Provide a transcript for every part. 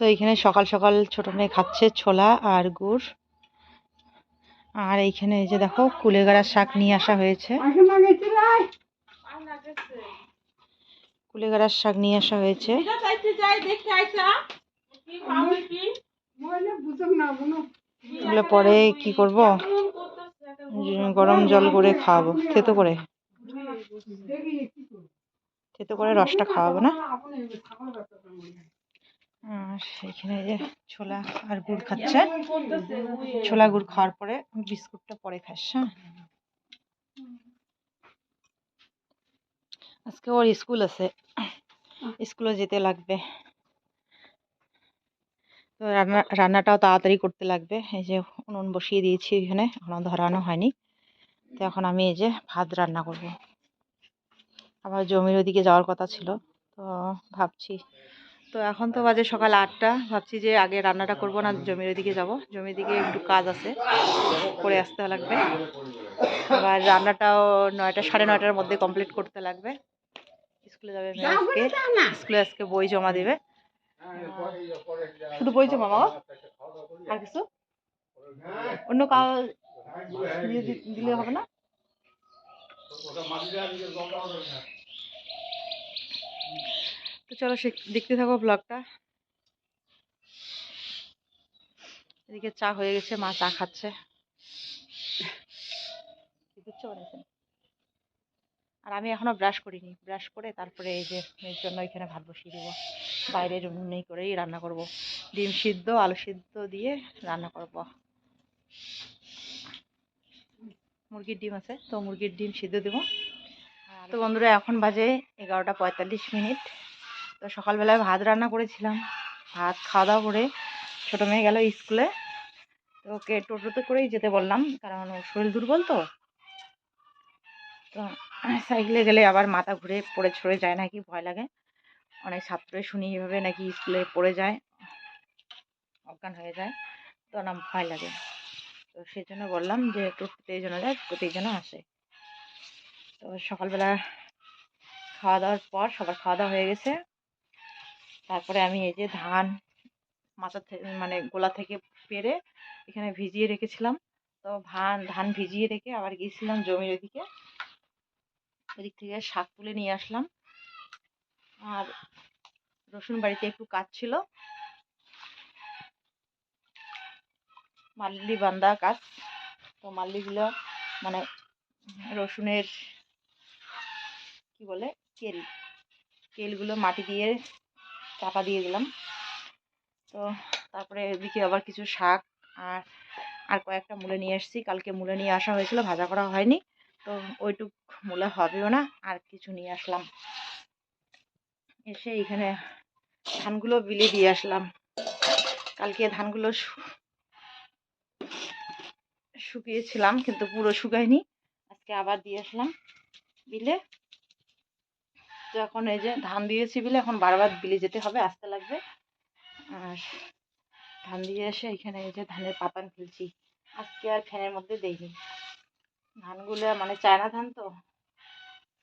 তো এইখানে সকাল সকাল ছোট মেয়ে খাচ্ছে ছোলা আর গুড়। আর এইখানে এই যে দেখো কুলেগাড়ার শাক নিয়ে আসা হয়েছে। কুলেগাড়ার শাক নিয়ে আসা হয়েছে। এগুলো পরে কি করব? গরম জল করে খাওয়াবো। থেতো করে। থেতো করে রসটা খাওয়াবো না? এখানে যে ছোলা আর গুড় খাচ্ছে। ছোলা গুড় খাওয়ার পরে বিস্কুটটা পরে খাস হ্যাঁ? আজকে ওর স্কুল আছে। স্কুলে যেতে লাগবে। তো রান্না রান্নাটাও তাড়াতাড়ি করতে লাগবে। এই যে উনুন বসিয়ে দিয়েছি এখানে এখনও ধরানো হয়নি। তো এখন আমি এই যে ভাত রান্না করব। আবার জমির ওদিকে যাওয়ার কথা ছিল তো ভাবছি তো এখন তো বাজে সকাল আটটা। ভাবছি যে আগে রান্নাটা করব, না জমির ওদিকে যাব। জমির দিকে একটু কাজ আছে, করে আসতে লাগবে। আবার রান্নাটাও নয়টা, সাড়ে নয়টার মধ্যে কমপ্লিট করতে লাগবে। স্কুলে যাবে আজকে। স্কুলে আজকে বই জমা দেবে। শুধু বই জমা বাবা আর কিছু? অন্য দি- দিলে হবে না? তো চলো সে দেখতে থাকো ব্লগটা এদিকে চা হয়ে গেছে মা চা খাচ্ছে। আর আমি এখনও ব্রাশ করিনি। ব্রাশ করে তারপরে এই যে মেয়ের জন্য এখানে ভাত বসিয়ে দেবো। বাইরের নেই করেই রান্না করব। ডিম সিদ্ধ আলু সিদ্ধ দিয়ে রান্না করব। মুরগির ডিম আছে তো মুরগির ডিম সিদ্ধ দেবো। তো বন্ধুরা এখন বাজে এগারোটা পঁয়তাল্লিশ মিনিট। তো সকালবেলায় ভাত রান্না করেছিলাম। ভাত খাওয়া দাওয়া করে ছোটো মেয়ে গেল স্কুলে। তো ওকে টোটোতে করেই যেতে বললাম, কারণ ওর শরীর দুর্বল তো। তো সাইকেলে গেলে আবার মাথা ঘুরে পড়ে ছড়ে যায় নাকি, ভয় লাগে। অনেক ছাত্রই শুনি এভাবে নাকি স্কুলে পড়ে যায়, অজ্ঞান হয়ে যায়। তো না ভয় লাগে। তো সেই জন্য বললাম যে টোটোতে জন্য যায় টোটোতে এই জন্য আসে। তো সকালবেলা খাওয়া দাওয়ার পর সবার খাওয়া দাওয়া হয়ে গেছে। তারপরে আমি এই যে ধান মাথা মানে গোলা থেকে পেরে এখানে ভিজিয়ে রেখেছিলাম। তো ধান ধান ভিজিয়ে রেখে আবার গিয়েছিলাম জমির ওদিকে। ওদিক থেকে শাক তুলে নিয়ে আসলাম। আর রসুন বাড়িতে একটু কাজ ছিল। মাল্লি বান্ধা কাজ। তো মাল্লিগুলো মানে রসুনের কি বলে? কেল। কেলগুলো মাটি দিয়ে চাপা দিয়ে দিলাম। তো তারপরে এদিকে আবার কিছু শাক আর আর কয়েকটা মূলে নিয়ে এসেছি কালকে মূলে নিয়ে আসা হয়েছিল, ভাজা করা হয়নি। তো ওইটুক মূলে হবেও না, আর কিছু নিয়ে আসলাম। এসে এখানে ধানগুলো বিলে দিয়ে আসলাম। কালকে ধানগুলো শুকিয়েছিলাম, কিন্তু পুরো শুকায়নি। আজকে আবার দিয়ে আসলাম বিলে। তো এখন এই যে ধান দিয়েছি বিলে এখন বারবার বিলে যেতে হবে, আসতে লাগবে। আর ধান দিয়ে এসে এখানে এই যে ধানের পাতান ফেলছি। আজকে আর ফ্যানের মধ্যে দেইনি। ধানগুলো মানে চায়না ধান তো,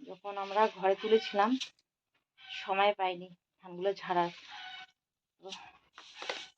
যখন আমরা ঘরে তুলেছিলাম, সময় পাইনি ধানগুলো ঝাড়ার।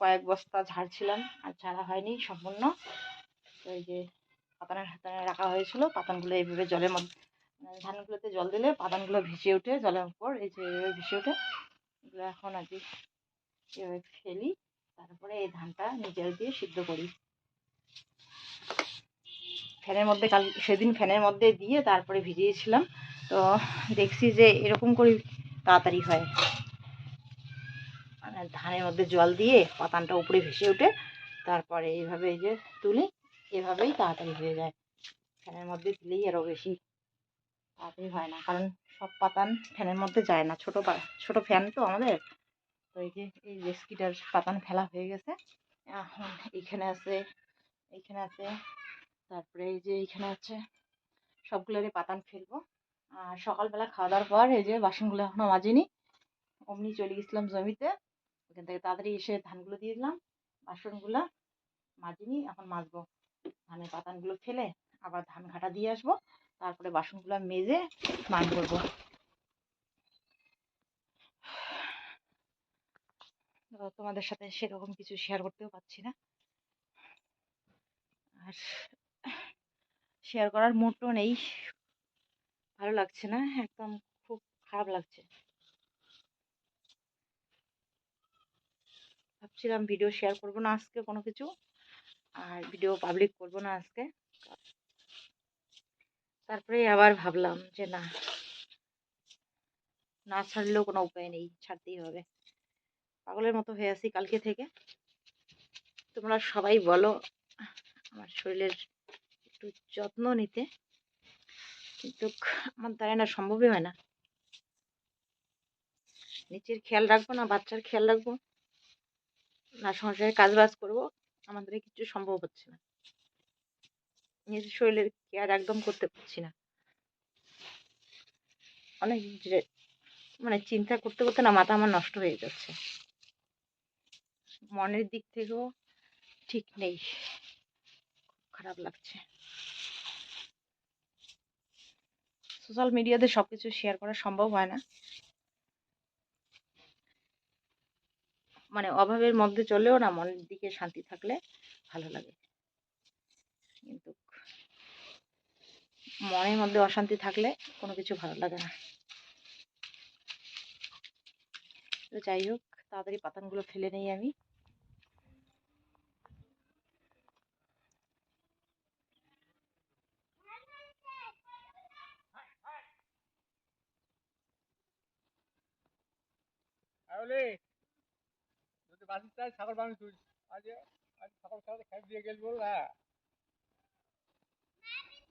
কয়েক বস্তা ঝাড়ছিলাম, আর ঝাড়া হয়নি সম্পূর্ণ। তো এই যে পাতানের হাতানে রাখা হয়েছিল, পাতানগুলো এইভাবে জলের মধ্যে ধানগুলোতে জল দিলে পাতানগুলো ভেসে ওঠে জলের উপর, এই যে ভেসে ওঠে, এগুলো এখন আর কি এভাবে ফেলি, তারপরে এই ধানটা নিজের দিয়ে সিদ্ধ করি। ফ্যানের মধ্যে কাল, সেদিন ফ্যানের মধ্যে দিয়ে তারপরে ভিজিয়েছিলাম, তো দেখছি যে এরকম করে তাড়াতাড়ি হয়। মানে ধানের মধ্যে জল দিয়ে পাতানটা উপরে ভেসে ওঠে, তারপরে এইভাবে এই যে তুলি, এভাবেই তাড়াতাড়ি হয়ে যায়। ফ্যানের মধ্যে দিলেই আরও বেশি তাড়াতাড়ি হয় না, কারণ সব পাতান ফ্যানের মধ্যে যায় না। ছোটো ছোটো ফ্যান তো আমাদের। তো এই যে, এই রেস্কিটার পাতান ফেলা হয়ে গেছে। এখন এইখানে আছে এইখানে আছে, তারপরে এই যে এইখানে আছে, সবগুলোরই পাতান ফেলব। আর সকালবেলা খাওয়া দাওয়ার পর এই যে বাসনগুলো এখনও মাজিনি, অমনি চলে গেছিলাম জমিতে। ওখান থেকে তাড়াতাড়ি এসে ধানগুলো দিয়ে দিলাম। বাসনগুলো মাজিনি, এখন মাজবো। ধানের পাতানগুলো ফেলে আবার ধান ঘাটা দিয়ে আসব। তারপরে বাসনগুলো মেজে স্নান করব। তোমাদের সাথে সেরকম কিছু শেয়ার করতেও পারছি না। আর শেয়ার করার মুডও নেই। ভালো লাগছে না, একদম খুব খারাপ লাগছে। ভাবছিলাম ভিডিও শেয়ার করব না আজকে কোনো কিছু, আর ভিডিও পাবলিক করব না আজকে। তারপরে আবার ভাবলাম যে না না ছাড়লেও কোনো উপায় নেই, ছাড়তেই হবে। পাগলের মতো হয়ে আছি কালকে থেকে। তোমরা সবাই বলো আমার শরীরের একটু যত্ন নিতে। কিন্তু আমার দ্বারা না সম্ভবই হয় না। নিচের খেয়াল রাখব না, বাচ্চার খেয়াল রাখব। না সংসারে কাজ বাজ করব আমাদের কিছু সম্ভব হচ্ছে না। নিজের শরীরের কেয়ার একদম করতে পারছি না। অনেক মানে চিন্তা করতে করতে না মাথা আমার নষ্ট হয়ে যাচ্ছে। মনের দিক থেকেও ঠিক নেই। খারাপ লাগছে। সোশ্যাল মিডিয়াতে সব কিছু শেয়ার করা সম্ভব হয় না। মানে অভাবের মধ্যে চলেও না মনের দিকে শান্তি থাকলে ভালো লাগে। কিন্তু মনের মধ্যে অশান্তি থাকলে কোনো কিছু ভালো লাগে না। তো যাই হোক, তাড়াতাড়ি পাতানগুলো ফেলে নেই আমি। ছাগল বানি আজ আজ ছাগল ছাগল খাই দিয়ে গেল বল হ্যাঁ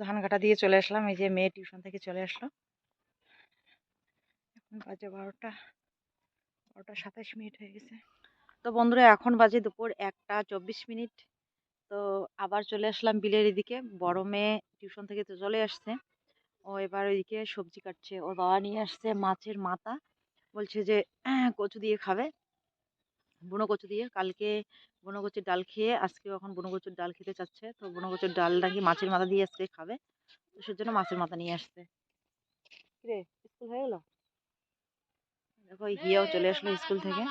ধান কাটা দিয়ে চলে আসলাম। এই যে মেয়ে টিউশন থেকে চলে আসলো। এখন বাজে বারোটা বারোটা সাতাশ মিনিট হয়ে গেছে। তো বন্ধুরা, এখন বাজে দুপুর একটা চব্বিশ মিনিট। তো আবার চলে আসলাম বিলের এদিকে। বড় মেয়ে টিউশন থেকে তো চলে আসছে। ও এবার ওইদিকে সবজি কাটছে। ওর বাবা নিয়ে আসছে মাছের মাথা। বলছে যে কচু দিয়ে খাবে। বুনো কচু দিয়ে কালকে বুনো কচুর ডাল খেয়ে আজকে এখন বুনো কচুর ডাল খেতে চাচ্ছে। তো বুনো কচুর ডাল নাকি মাছের মাথা দিয়ে আজকে খাবে। তো সেজন্য মাছের মাথা নিয়ে আসছে। রে স্কুল হয়ে গেল? দেখো হিয়াও চলে আসলো স্কুল থেকে।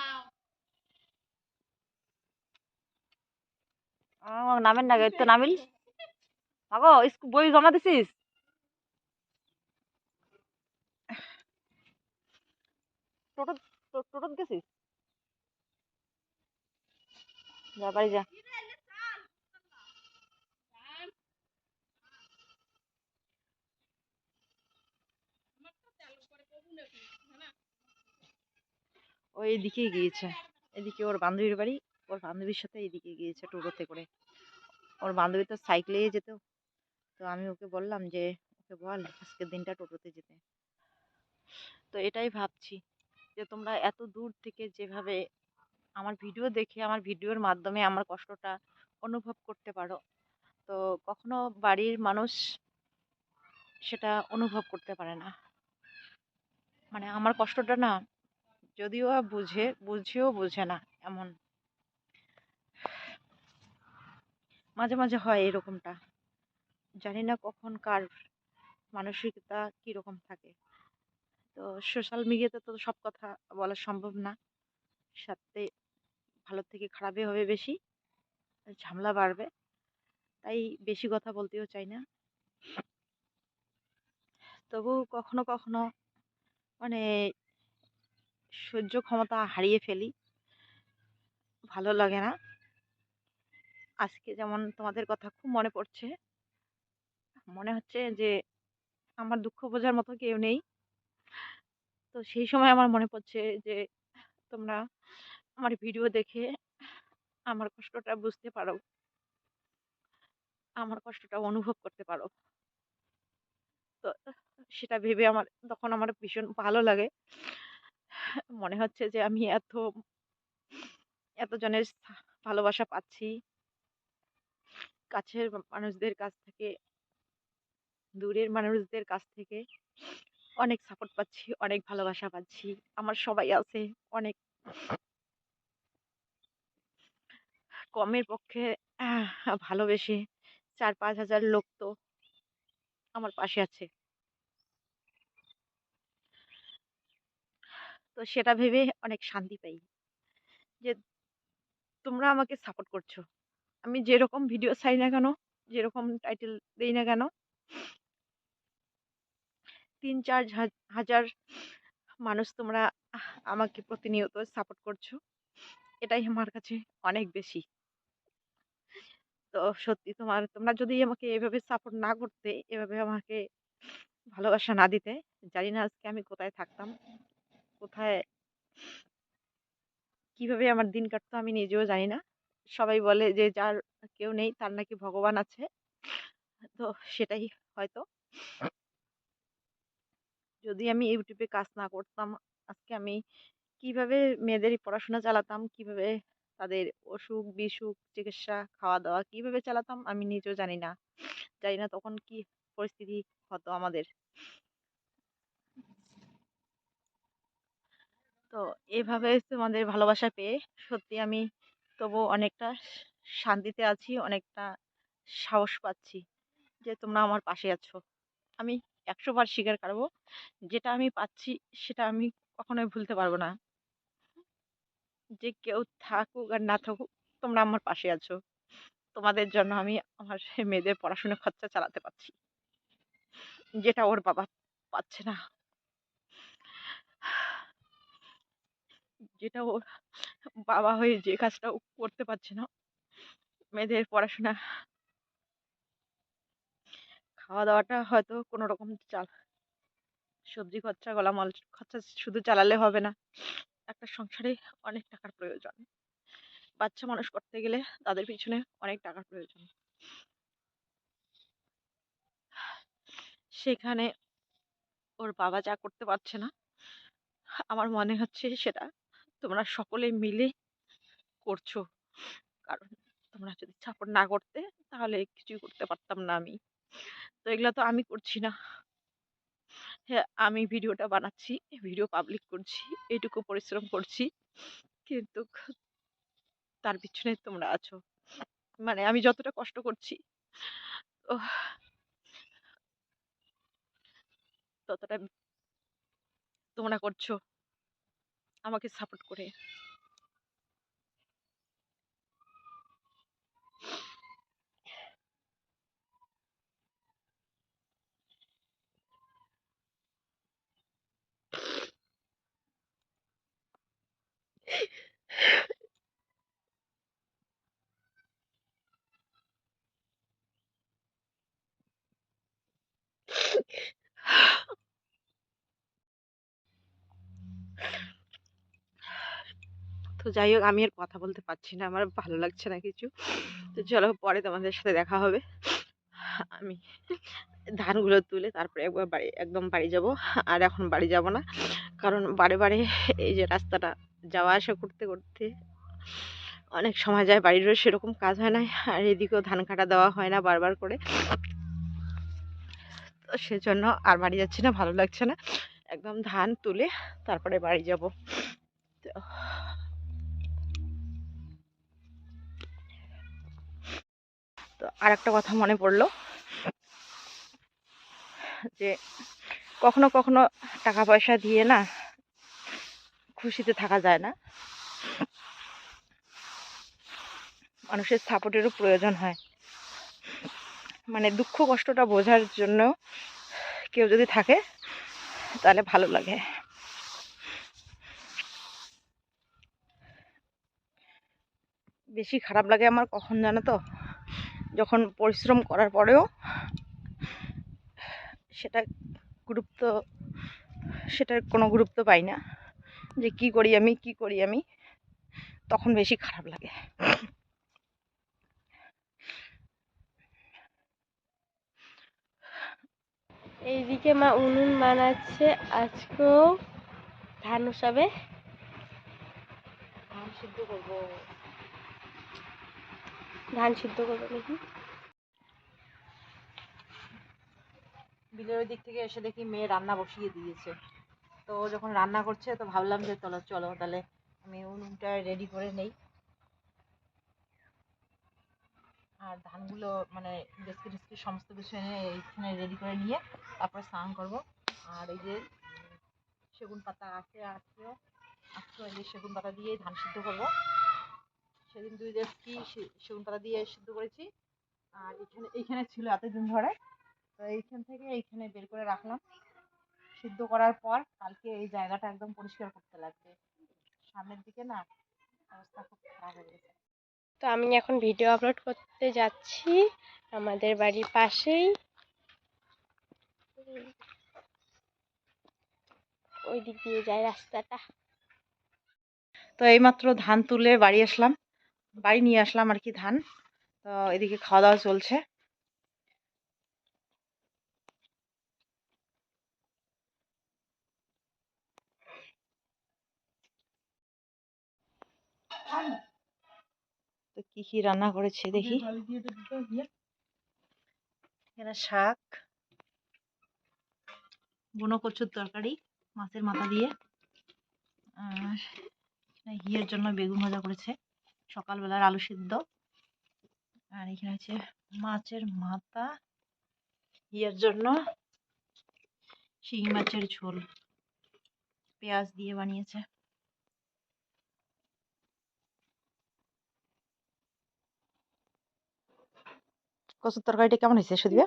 নামেন না তো নামিল মাগো স্কুল বই জমা দিছিস? টোটো টোটোত গেছিস? যা, বাড়ি যা। ও এদিকেই গিয়েছে। এদিকে ওর বান্ধবীর বাড়ি, ওর বান্ধবীর সাথে এদিকে গিয়েছে টোটোতে করে। ওর বান্ধবী তো সাইকেলেই যেত। তো আমি ওকে বললাম যে, ওকে বল, আজকের দিনটা টোটোতে যেতে। তো এটাই ভাবছি যে তোমরা এত দূর থেকে যেভাবে আমার ভিডিও দেখে আমার ভিডিওর মাধ্যমে আমার কষ্টটা অনুভব করতে পারো। তো কখনো বাড়ির মানুষ সেটা অনুভব করতে পারে না। মানে আমার কষ্টটা না যদিও বুঝে, বুঝেও বোঝে না এমন। মাঝে মাঝে হয় এরকমটা। জানি না কখন কার মানসিকতা কীরকম থাকে। তো সোশ্যাল মিডিয়াতে তো সব কথা বলা সম্ভব না। সাথে ভালো থেকে খারাপই হবে বেশি। ঝামেলা বাড়বে। তাই বেশি কথা বলতেও চাই না। তবু কখনো কখনো মানে সহ্য ক্ষমতা হারিয়ে ফেলি। ভালো লাগে না। আজকে যেমন তোমাদের কথা খুব মনে পড়ছে, মনে হচ্ছে যে আমার দুঃখ বোঝার মতো কেউ নেই। তো সেই সময় আমার মনে পড়ছে যে তোমরা আমার ভিডিও দেখে আমার কষ্টটা বুঝতে পারো। আমার কষ্টটা অনুভব করতে পারো। তো সেটা ভেবে আমার, তখন আমার ভীষণ ভালো লাগে। মনে হচ্ছে যে আমি এত, এতজনের ভালোবাসা পাচ্ছি। কাছের মানুষদের কাছ থেকে, দূরের মানুষদের কাছ থেকে অনেক সাপোর্ট পাচ্ছি, অনেক ভালোবাসা পাচ্ছি। আমার সবাই আছে, অনেক কমের পক্ষে ভালোবেসে চার পাঁচ হাজার লোক তো আমার পাশে আছে। তো সেটা ভেবে অনেক শান্তি পাই যে, তোমরা আমাকে সাপোর্ট করছ। আমি যেরকম ভিডিও চাই না কেন, যেরকম টাইটেল দেই না কেন তিন চার হাজার মানুষ তোমরা আমাকে প্রতিনিয়ত সাপোর্ট করছ। এটাই আমার কাছে অনেক বেশি। তো সত্যি তোমার, তোমরা যদি আমাকে এভাবে সাপোর্ট না করতে, এভাবে আমাকে ভালোবাসা না দিতে, জানি না আজকে আমি কোথায় থাকতাম, কোথায় কীভাবে আমার দিন কাটতো আমি নিজেও জানি না। সবাই বলে যে যার কেউ নেই, তার নাকি ভগবান আছে। তো সেটাই হয়তো। যদি আমি ইউটিউবে কাজ না করতাম, আজকে আমি কীভাবে মেয়েদের পড়াশোনা চালাতাম, কীভাবে তাদের অসুখ বিসুখ, চিকিৎসা খাওয়া দাওয়া কীভাবে চালাতাম আমি নিজেও জানি না। জানি না তখন কি পরিস্থিতি হতো আমাদের। তো এভাবে তোমাদের ভালোবাসা পেয়ে সত্যি আমি তবু অনেকটা শান্তিতে আছি, অনেকটা সাহস পাচ্ছি যে তোমরা আমার পাশে আছো। আমি একশো বার স্বীকার করব, যেটা আমি পাচ্ছি সেটা আমি কখনোই ভুলতে পারব না। যে কেউ থাকুক আর না থাকুক, তোমরা আমার পাশে আছো। তোমাদের জন্য আমি আমার মেয়েদের পড়াশোনা খরচা চালাতে পারছি। যেটা ওর বাবা পাচ্ছে না। যেটা ওর বাবা হয়ে যে কাজটা করতে পারছে না। মেয়েদের পড়াশোনা খাওয়া দাওয়াটা হয়তো কোনো রকম চাল, সবজি খরচা, গলামাল খরচা শুধু চালালে হবে না। একটা সংসারে অনেক টাকার প্রয়োজন। বাচ্চা মানুষ করতে গেলে তাদের পিছনে অনেক টাকার প্রয়োজন। সেখানে ওর বাবা যা করতে পারছে না, আমার মনে হচ্ছে সেটা তোমরা সকলে মিলে করছ। কারণ তোমরা যদি সাপোর্ট না করতে তাহলে কিছুই করতে পারতাম না আমি। তো এগুলো তো আমি করছি না। হ্যাঁ আমি ভিডিওটা বানাচ্ছি, ভিডিও পাবলিক করছি এইটুকু পরিশ্রম করছি। কিন্তু তার পিছনে তোমরা আছো। মানে আমি যতটা কষ্ট করছি ততটা তোমরা করছ। আমাকে সাপোর্ট করে। তো যাই হোক, আমি আর কথা বলতে পারছি না। আমার ভালো লাগছে না কিছু। তো চলো, পরে তোমাদের সাথে দেখা হবে। আমি ধানগুলো তুলে তারপরে একবার বাড়ি, একদম বাড়ি যাব। আর এখন বাড়ি যাব না। কারণ বারে বারে এই যে রাস্তাটা যাওয়া আসা করতে করতে অনেক সময় যায় বাড়িরও সেরকম কাজ হয় না। আর এদিকেও ধান কাটা দেওয়া হয় না বারবার করে। তো সেজন্য আর বাড়ি যাচ্ছি না, ভালো লাগছে না। একদম ধান তুলে তারপরে বাড়ি যাব। তো তো আর একটা কথা মনে পড়ল যে কখনো কখনো টাকা পয়সা দিয়ে না খুশিতে থাকা যায় না। মানুষের সাপোর্টেরও প্রয়োজন হয়। মানে দুঃখ কষ্টটা বোঝার জন্য কেউ যদি থাকে, তাহলে ভালো লাগে। বেশি খারাপ লাগে আমার কখন জানো তো? যখন পরিশ্রম করার পরেও সেটা গুরুত্ব, সেটার কোনো গুরুত্ব পাই না। যে কি করি আমি কি করি আমি তখন বেশি খারাপ লাগে। এইদিকে মা উনুন বানাচ্ছে আজকেও ধান উসাবে ধান সিদ্ধ করব। ধান সিদ্ধ করবে নাকি? বিলের ওই দিক থেকে এসে দেখি মেয়ে রান্না বসিয়ে দিয়েছে। তো ও যখন রান্না করছে, তো ভাবলাম যে চলো চলো, তাহলে আমি উনুনটা রেডি করে নেই। আর ধানগুলো মানে ডেস্কি ডেস্কি সমস্ত কিছু এনে এইখানে রেডি করে নিয়ে তারপরে স্নান করব। আর এই যে সেগুন পাতা আছে আজকেও আজকেও এই যে সেগুন পাতা দিয়ে ধান সিদ্ধ করব। সেদিন দুই ডেস্কি সেগুন পাতা দিয়ে সিদ্ধ করেছি। আর এখানে এইখানে ছিল এতদিন ধরে। তো এইখান থেকে এইখানে বের করে রাখলাম। সিদ্ধ করার পর কালকে এই জায়গাটা একদম পরিষ্কার করতে লাগবে। সামনের দিকে না অবস্থা খুব খারাপ হয়ে গেছে। তো আমি এখন ভিডিও আপলোড করতে যাচ্ছি আমাদের বাড়ির পাশেই। ওই দিক দিয়ে যায় রাস্তাটা। তো এইমাত্র ধান তুলে বাড়ি আসলাম। বাড়ি নিয়ে আসলাম আর কি ধান। তো এদিকে খাওয়া দাওয়া চলছে। তো কি কি রান্না করেছে দেখি। এখানে শাক বুনো কচুর তরকারি মাছের মাথা দিয়ে। আর ঘিয়ের জন্য বেগুন ভাজা করেছে। সকালবেলার আলু সিদ্ধ। আর এখানে আছে মাছের মাথা। ঘিয়ের জন্য শিঙি মাছের ঝোল। পেঁয়াজ দিয়ে বানিয়েছে। কচুর তরকারিটা কেমন হয়েছে সুদীপা?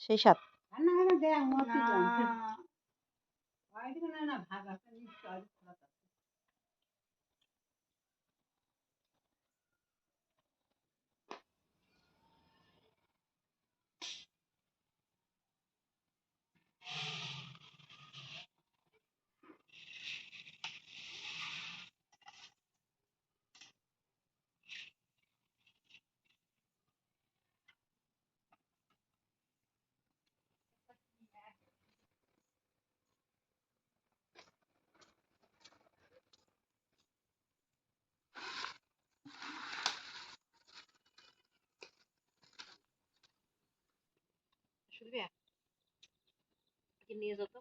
সেই স্বাদ সুদীপা কি নিয়ে যেত